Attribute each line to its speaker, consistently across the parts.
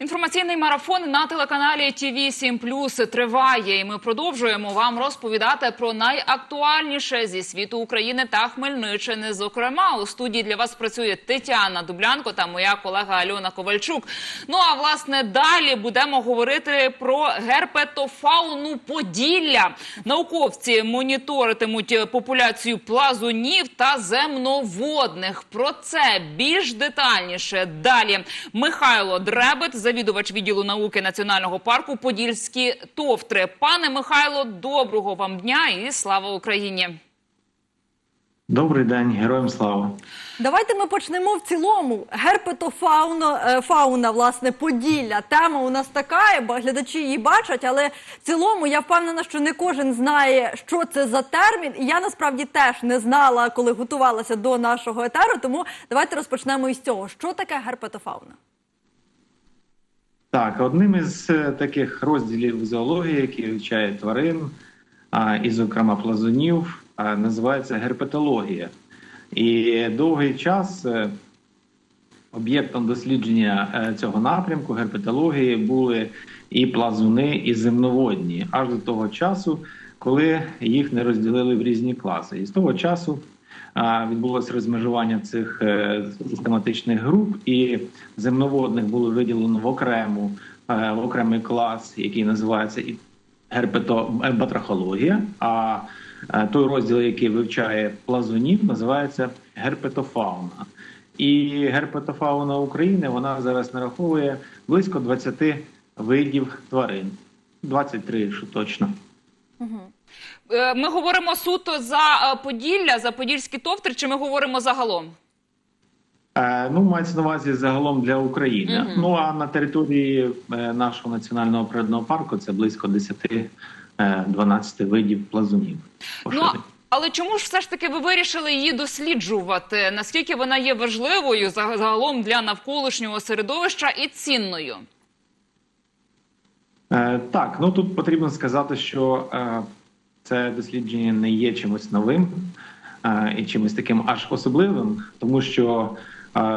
Speaker 1: Інформаційний марафон на телеканалі ТВ 7 триває, і ми продовжуємо вам розповідати про найактуальніше зі світу України та Хмельниччини. Зокрема, у студії для вас працює Тетяна Дублянко та моя колега Альона Ковальчук. Ну а власне далі будемо говорити про герпетофауну Поділля. Науковці моніторитимуть популяцію плазунів та земноводних. Про це більш детальніше далі. Михайло Дребет, завідувач відділу науки Національного парку Подільські товтри. Пане Михайло, доброго вам дня і слава Україні!
Speaker 2: Добрий день, героям слава.
Speaker 3: Давайте ми почнемо в цілому. Герпетофауна, е, фауна, власне, Поділля. Тема у нас така, бо глядачі її бачать, але в цілому я впевнена, що не кожен знає, що це за термін. І я насправді теж не знала, коли готувалася до нашого етеру. Тому давайте розпочнемо із цього. Що таке герпетофауна?
Speaker 2: Так, одним із е, таких розділів зоології, який вивчає тварин, а, і, зокрема, плазунів, а, називається герпетологія. І довгий час е, об'єктом дослідження е, цього напрямку герпетології були і плазуни, і земноводні, аж до того часу, коли їх не розділили в різні класи. І з того часу відбулося розмежування цих е, систематичних груп, і земноводних було виділено в окрему е, в окремий клас, який називається герпетобатрахологія. А е, той розділ, який вивчає плазунів, називається герпетофауна. І герпетофауна України вона зараз нараховує близько 20 видів тварин. 23, якщо точно.
Speaker 1: Е, Ми говоримо суто за е, Поділля, за подільські товтри, чи ми говоримо загалом?
Speaker 2: Е, Ну, мається на увазі загалом для України.
Speaker 1: Мгм.
Speaker 2: Ну а на території е, нашого національного природного парку це близько 10-12 видів плазунів.
Speaker 1: Ну, але чому ж все ж таки ви вирішили її досліджувати? Наскільки вона є важливою загалом для навколишнього середовища і цінною?
Speaker 2: Е, Так, ну тут потрібно сказати, що е, це дослідження не є чимось новим і чимось таким аж особливим, тому що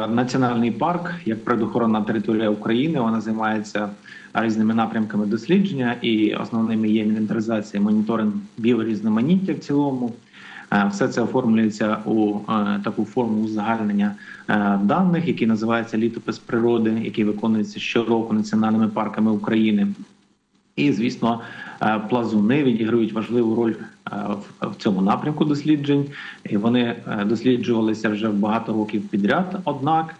Speaker 2: національний парк, як природоохоронна територія України, вона займається різними напрямками дослідження, і основними є інвентаризація, моніторинг біорізноманіття в цілому. Все це оформлюється у таку форму узагальнення даних, який називається літопис природи, який виконується щороку національними парками України. І, звісно, е, плазуни відіграють важливу роль е, в- цьому напрямку досліджень. І вони е, досліджувалися вже багато років підряд. Однак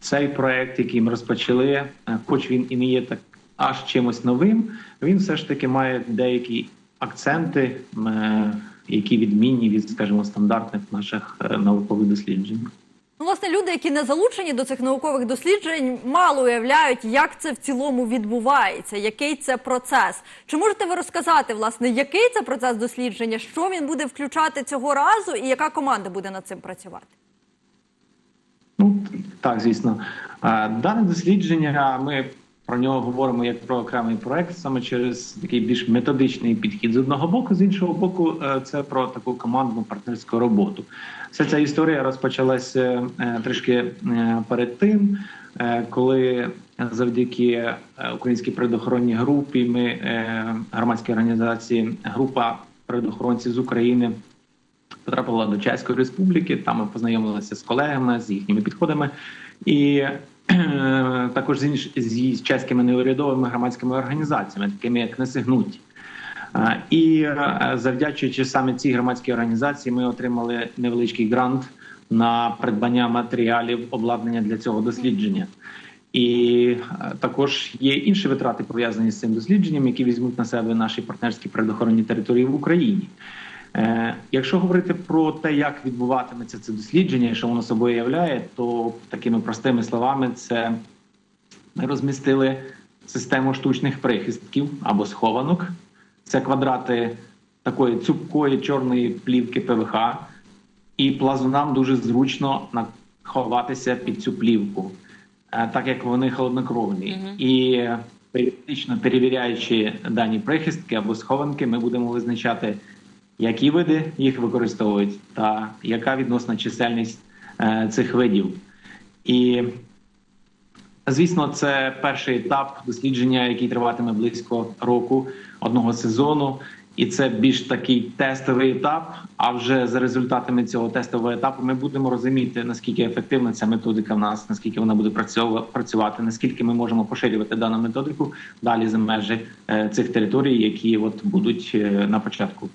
Speaker 2: цей проект, який ми розпочали, хоч він і не є так аж чимось новим, він все ж таки має деякі акценти, які відмінні від, скажімо, стандартних наших наукових досліджень.
Speaker 3: Ну, власне, люди, які не залучені до цих наукових досліджень, мало уявляють, як це в цілому відбувається, який це процес. Чи можете ви розказати, власне, який це процес дослідження, що він буде включати цього разу, і яка команда буде над цим працювати?
Speaker 2: Ну так, звісно, Е, дане дослідження. Ми про нього говоримо як про окремий проект, саме через такий більш методичний підхід з одного боку, з іншого боку, е, це про таку командну партнерську роботу. Вся ця історія розпочалася е, трішки е, перед тим, коли завдяки українській природоохоронній групі, ми громадській організації, група природоохоронців з України потрапила до Чеської республіки. Там ми познайомилися з колегами, з їхніми підходами, і також з інш з чеськими неурядовими громадськими організаціями, такими як Несигнуті. Е, І е, завдячуючи саме цій громадській організації, ми отримали невеличкий грант на придбання матеріалів обладнання для цього дослідження. І е, також є інші витрати пов'язані з цим дослідженням, які візьмуть на себе наші партнерські природоохоронні території в Україні. Е, Якщо говорити про те, як відбуватиметься це дослідження, і що воно собою являє, то такими простими словами, це ми розмістили систему штучних прихистків або схованок. Це квадрати такої цупкої чорної плівки ПВХ, і плазунам дуже зручно ховатися під цю плівку, е, так як вони холоднокровні.
Speaker 1: Мгм.
Speaker 2: І періодично перевіряючи дані прихистки або схованки, ми будемо визначати, які види їх використовують, та яка відносна чисельність е, цих видів. І Звісно, це перший етап дослідження, який триватиме близько року одного сезону, і це більш такий тестовий етап. А вже за результатами цього тестового етапу ми будемо розуміти наскільки ефективна ця методика в нас, наскільки вона буде працювати, наскільки ми можемо поширювати дану методику далі за межі е, цих територій, які от будуть е, на початку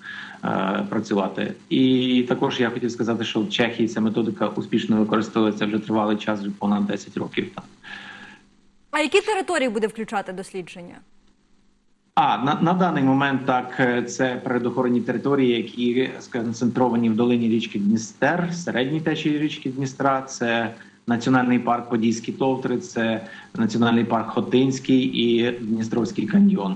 Speaker 2: е, працювати. І також я хотів сказати, що в Чехії ця методика успішно використовується вже тривалий час, понад 10 років.
Speaker 3: А які території буде включати дослідження?
Speaker 2: А на, на даний момент так е, це природоохоронні території, які сконцентровані в долині річки Дністер, середній течії річки Дністра. Це національний парк Подільські Товтри, це національний парк Хотинський і Дністровський каньйон.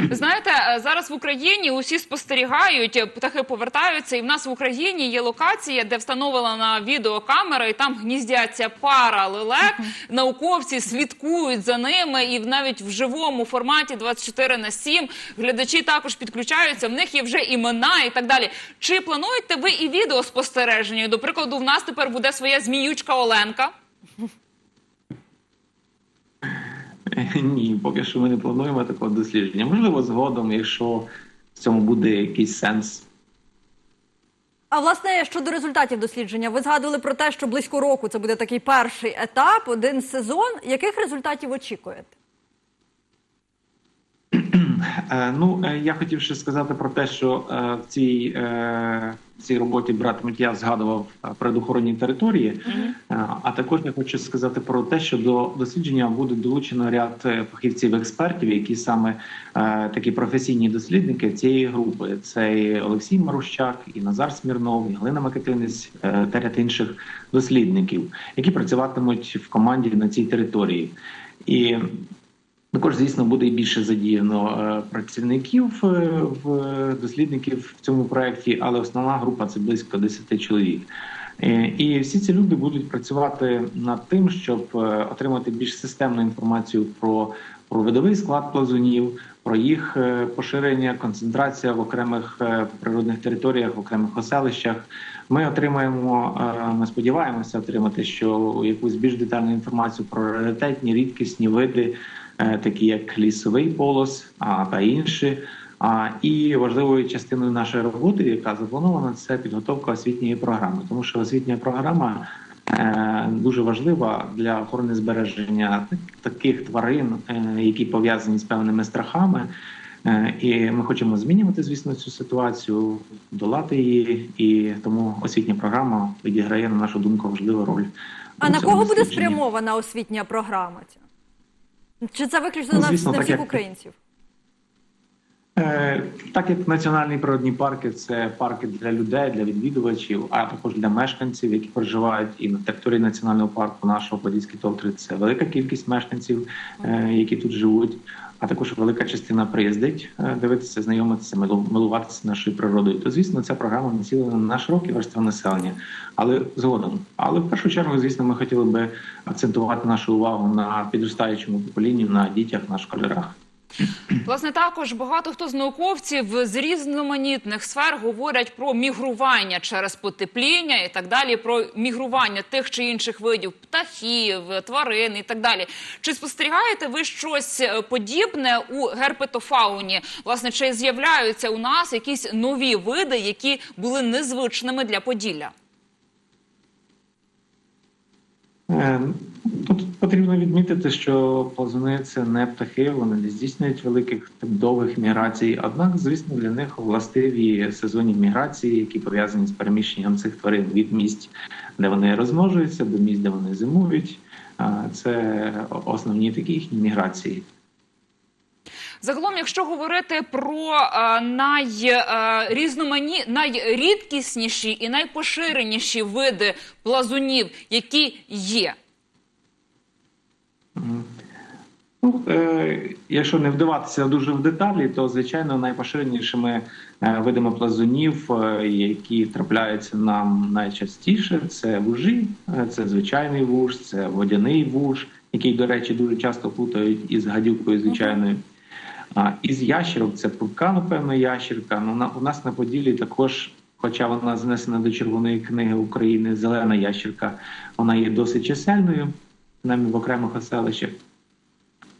Speaker 1: Ви знаєте, е, зараз в Україні усі спостерігають, е, птахи повертаються, і в нас в Україні є локація, де встановлена відеокамера, і там гніздяться пара лелек. Науковці слідкують за ними, і навіть в живому форматі 24 на 7 глядачі також підключаються. В них є вже імена і так далі. Чи плануєте ви і відеоспостереження? До прикладу, в нас тепер буде своя зміючка Оленка.
Speaker 2: Ні, поки що ми не плануємо такого дослідження. Можливо, згодом, якщо в цьому буде якийсь сенс.
Speaker 3: А власне щодо результатів дослідження, ви згадували про те, що близько року це буде такий перший етап, один сезон. Яких результатів очікуєте?
Speaker 2: Е, Ну, е, я хотів ще сказати про те, що е, в цій, в цій роботі братимуть я згадував природоохоронні території. А також я хочу сказати про те, що до дослідження буде долучено ряд фахівців-експертів, які саме такі професійні дослідники цієї групи. Це і Олексій Марущак, і Назар Смірнов, і Галина Макетинець та ряд інших дослідників, які працюватимуть в команді на цій території. І також, звісно, буде і більше задіяно е, працівників е, в дослідників в цьому проєкті, але основна група це близько 10 чоловік. Е, І всі ці люди будуть працювати над тим, щоб отримати більш системну інформацію про, про видовий склад плазунів, про їх поширення, концентрація в окремих природних територіях, в окремих оселищах. Ми отримаємо, ми сподіваємося отримати, що якусь більш детальну інформацію про раритетні, рідкісні види, такі як лісовий полос, та інші. І важливою частиною нашої роботи, яка запланована, це підготовка освітньої програми, тому що освітня програма е, дуже важлива для охорони збереження таких тварин, е, які пов'язані з певними страхами. Е, І ми хочемо змінювати, звісно, цю ситуацію, долати її, і тому освітня програма відіграє на нашу думку важливу роль.
Speaker 3: А на кого буде спрямована освітня програма? Чи це виключно
Speaker 2: Ну, звісно,
Speaker 3: на всіх
Speaker 2: як-
Speaker 3: українців?
Speaker 2: Е, Так як національні природні парки це парки для людей, для відвідувачів, а також для мешканців, які проживають і на території національного парку нашого Подільський Товтри. Це велика кількість мешканців, е, які тут живуть. А також велика частина приїздить е, дивитися, знайомитися, милу- милуватися нашою природою. То звісно, ця програма націлена на широкі верства населення, але згодом. Але в першу чергу, звісно, ми хотіли би акцентувати нашу увагу на підростаючому поколінні, на дітях, на школярах.
Speaker 1: Власне, також багато хто з науковців з різноманітних сфер говорять про мігрування через потепління і так далі, про мігрування тих чи інших видів птахів, тварин і так далі. Чи спостерігаєте ви щось е, подібне у герпетофауні? Власне, чи з'являються у нас якісь нові види, які були незвичними для Поділля?
Speaker 2: Е, Тут потрібно відмітити, що плазуни це не птахи, вони не здійснюють великих довгих міграцій. Однак, звісно, для них властиві сезонні міграції, які пов'язані з переміщенням цих тварин від місць, де вони розмножуються, до місць, де вони зимують. Це основні такі їхні міграції.
Speaker 1: Загалом, якщо говорити про е, найрізномані, найрідкісніші і найпоширеніші види плазунів, які є,
Speaker 2: Ну, е, якщо не вдаватися дуже в деталі, то звичайно найпоширенішими е, видами плазунів, е, які трапляються нам найчастіше, це вужі, це звичайний вуж, це водяний вуж, який, до речі, дуже часто плутають із гадюкою звичайною. А із ящерок це прутка, напевно, ящерка. Ну на у нас на Поділлі також, хоча вона занесена до Червоної книги України, зелена ящерка, вона є досить чисельною. принаймні в окремих оселищах.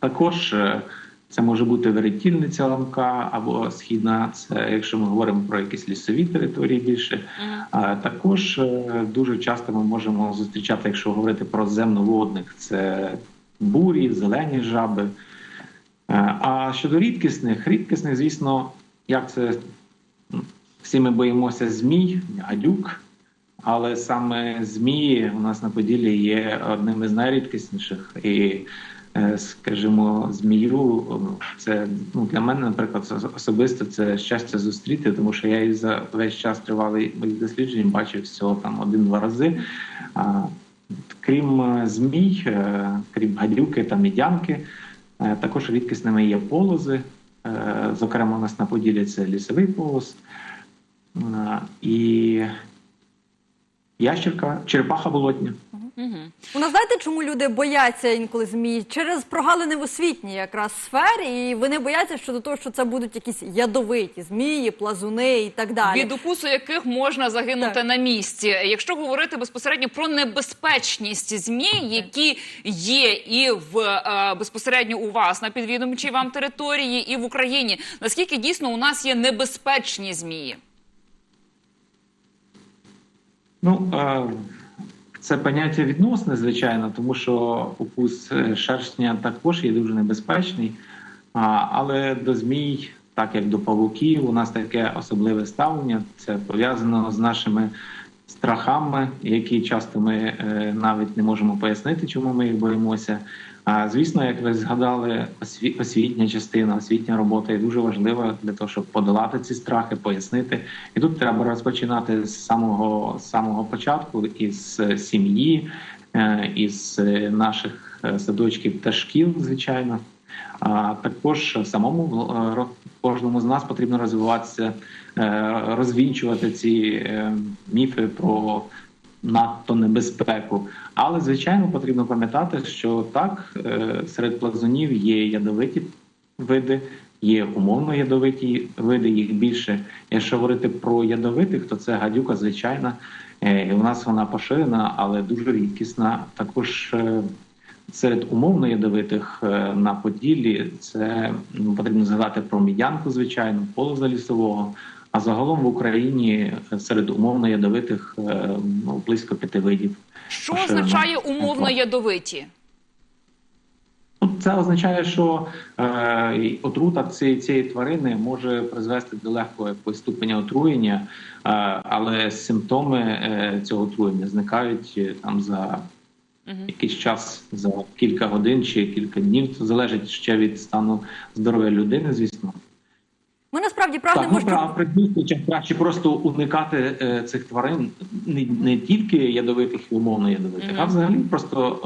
Speaker 2: Також е, це може бути веретільниця ламка або східна, це якщо ми говоримо про якісь лісові території більше. А також е, дуже часто ми можемо зустрічати, якщо говорити про земноводних, це бурі, зелені жаби. Е, А щодо рідкісних, рідкісних, звісно, як це всі ми боїмося змій, гадюк, але саме змії у нас на Поділлі є одним із найрідкісніших. І, скажімо, змію це ну, для мене, наприклад, особисто це щастя зустріти, тому що я її за весь час тривалий моїх досліджень бачив всього там один-два рази. Крім е, змій, е, крім гадюки та мідянки, е, також рідкісними є полози. Е, Зокрема, у нас на Поділлі це лісовий полоз. Е, І ящерка, черепаха болотня.
Speaker 1: Угу.
Speaker 3: У нас знаєте, чому люди бояться інколи змій? Через прогалини в освітній якраз сфері, і вони бояться щодо того, що це будуть якісь ядовиті змії, плазуни і так далі.
Speaker 1: від укусу яких можна загинути
Speaker 3: Так.
Speaker 1: на місці. Якщо говорити безпосередньо про небезпечність змій, які є і в е, безпосередньо у вас на підвідомчій вам території, і в Україні, наскільки дійсно у нас є небезпечні змії?
Speaker 2: Ну, е, це поняття відносне, звичайно, тому що укус шерстня шершня також є дуже небезпечний. Але до змій, так як до павуків, у нас таке особливе ставлення. Це пов'язано з нашими страхами, які часто ми е, навіть не можемо пояснити, чому ми їх боїмося. А звісно, як ви згадали, осві- освітня частина, освітня робота є дуже важлива для того, щоб подолати ці страхи, пояснити. І тут треба розпочинати з самого самого початку, із сім'ї, е, із е, наших садочків та шкіл, звичайно. А також самому кожному з нас потрібно розвиватися, е, розвінчувати ці е, міфи про надто небезпеку. Але звичайно потрібно пам'ятати, що так е, серед плазунів є ядовиті види, є умовно ядовиті види, їх більше. Якщо говорити про ядовитих, то це гадюка, звичайна. У нас вона поширена, але дуже рідкісна. Також серед умовно ядовитих е, на Поділлі це ну, потрібно згадати про мідянку, звичайно, полоза лісового. А загалом в Україні е, серед умовно ядовитих е, ну, близько п'яти видів.
Speaker 1: Що
Speaker 2: Поширено.
Speaker 1: означає умовно ядовиті?
Speaker 2: Ну, Це означає, що е, отрута цієї, цієї тварини може призвести до легкого якогось ступеня отруєння, е, але симптоми е, цього отруєння зникають е, там за. Якийсь час, за кілька годин чи кілька днів. Це залежить ще від стану здоров'я людини, звісно.
Speaker 3: Ми насправді
Speaker 2: Так,
Speaker 3: прагнемо,
Speaker 2: ну,
Speaker 3: що
Speaker 2: краще просто уникати е, цих тварин не, не тільки ядовитих і умовно ядовитих,
Speaker 1: Мгм.
Speaker 2: а взагалі просто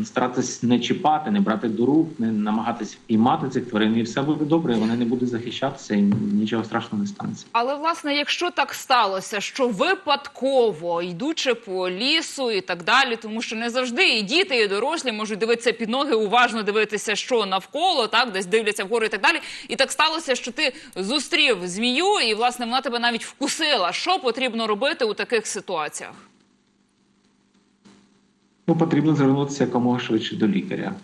Speaker 2: е, старатись не чіпати, не брати до рук, не намагатись піймати цих тварин, і все буде добре. Вони не будуть захищатися, і нічого страшного не станеться.
Speaker 1: Але власне, якщо так сталося, що випадково йдучи по лісу і так далі, тому що не завжди і діти, і дорослі можуть дивитися під ноги, уважно дивитися, що навколо, так десь дивляться вгору і так далі. І так сталося, що ти зустрів змію, і власне вона тебе навіть вкусила. Що потрібно робити у таких ситуаціях?
Speaker 2: Ну, потрібно звернутися якомога швидше до лікаря.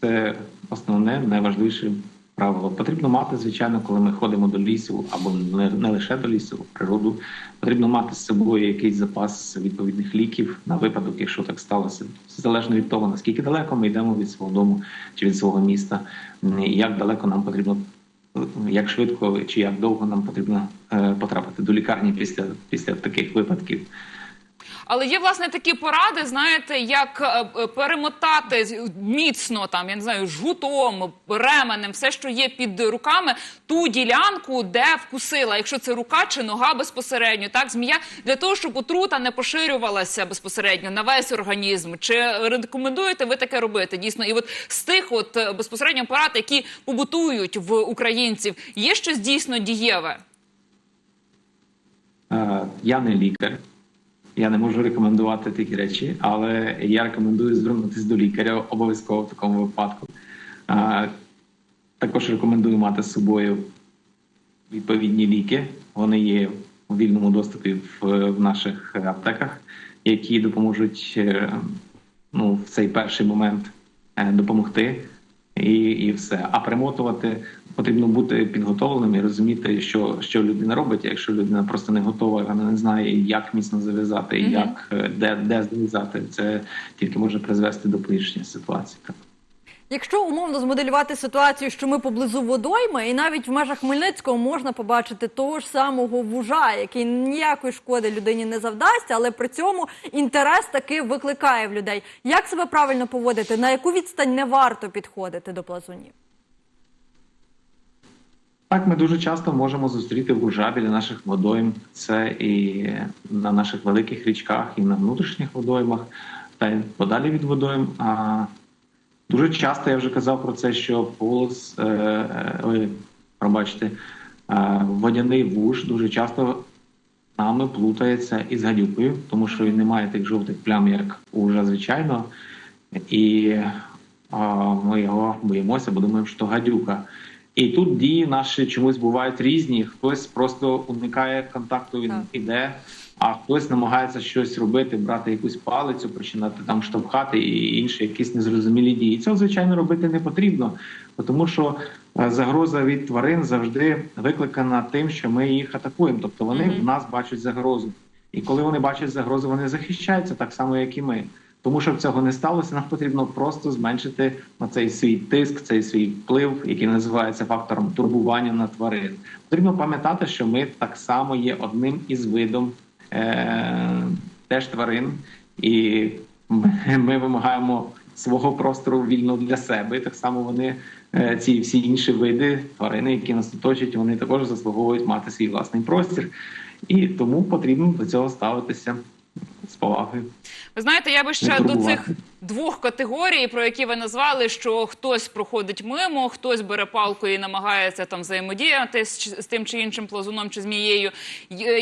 Speaker 2: Це основне, найважливіше правило. Потрібно мати, звичайно, коли ми ходимо до лісу, або не, не лише до лісу, в природу. Потрібно мати з собою якийсь запас відповідних ліків на випадок, якщо так сталося. Залежно від того, наскільки далеко ми йдемо від свого дому чи від свого міста, і як далеко нам потрібно, як швидко чи як довго нам потрібно е, потрапити до лікарні після, після таких випадків.
Speaker 1: Але є власне такі поради, знаєте, як е, е, перемотати міцно там, я не знаю, жгутом, ременем, все, що є під руками, ту ділянку, де вкусила, якщо це рука чи нога безпосередньо, так змія, для того, щоб отрута не поширювалася безпосередньо на весь організм. Чи рекомендуєте ви таке робити? Дійсно, і от з тих от е, безпосередньо порад, які побутують в українців, є щось дійсно дієве.
Speaker 2: Я не лікар, я не можу рекомендувати такі речі, але я рекомендую звернутися до лікаря обов'язково в такому випадку. Також рекомендую мати з собою відповідні ліки. Вони є у вільному доступі в, в наших аптеках, які допоможуть е, ну, в цей перший момент е, допомогти, і, і все. А примотувати потрібно бути підготовленим і розуміти, що, що людина робить. Якщо людина просто не готова, вона не знає, як міцно зав'язати, і як е, де, де зав'язати, це тільки може призвести до погіршення ситуації.
Speaker 3: Якщо умовно змоделювати ситуацію, що ми поблизу водойми, і навіть в межах Хмельницького можна побачити того ж самого вужа, який ніякої шкоди людині не завдасть, але при цьому інтерес таки викликає в людей. Як себе правильно поводити? На яку відстань не варто підходити до плазунів?
Speaker 2: Так, ми дуже часто можемо зустріти вужа біля наших водойм. Це і на наших великих річках, і на внутрішніх водоймах, та й подалі від водойм. А дуже часто я вже казав про це, що полос, е, е, ой, пробачте, е, водяний вуж дуже часто нами плутається із гадюкою, тому що він не має тих жовтих плям, як у вужа звичайно. І ми його боїмося, бо думаємо, що гадюка. І тут дії наші чомусь бувають різні. Хтось просто уникає контакту, він
Speaker 3: Так.
Speaker 2: іде, а хтось намагається щось робити, брати якусь палицю, починати там штовхати і інші якісь незрозумілі дії. Цього звичайно робити не потрібно, тому що е, загроза від тварин завжди викликана тим, що ми їх атакуємо. Тобто вони
Speaker 1: Мгм.
Speaker 2: в нас бачать загрозу. І коли вони бачать загрозу, вони захищаються так само, як і ми. Тому щоб цього не сталося, нам потрібно просто зменшити на цей свій тиск, цей свій вплив, який називається фактором турбування на тварин. Потрібно пам'ятати, що ми так само є одним із видом е- теж тварин, і ми, ми вимагаємо свого простору вільно для себе. Так само вони, е, ці всі інші види тварини, які нас оточують, вони також заслуговують мати свій власний простір. І тому потрібно до цього ставитися з повагою.
Speaker 1: Ви знаєте, я би ще до цих двох категорій, про які ви назвали, що хтось проходить мимо, хтось бере палку і намагається там взаємодіяти з, тим чи іншим плазуном чи змією.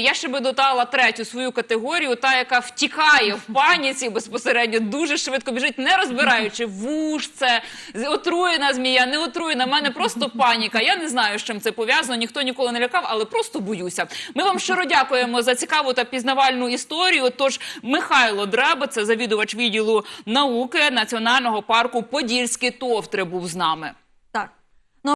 Speaker 1: Я ще би додала третю свою категорію, та яка втікає в паніці безпосередньо, дуже швидко біжить, не розбираючи вуж це отруєна змія, не отруєна. Мене просто паніка. Я не знаю, з чим це пов'язано. Ніхто ніколи не лякав, але просто боюся. Ми вам щиро дякуємо за цікаву та пізнавальну історію. Тож Михайло Дреба, це завідувач відділу науки Національного парку Подільські товтри, був з нами.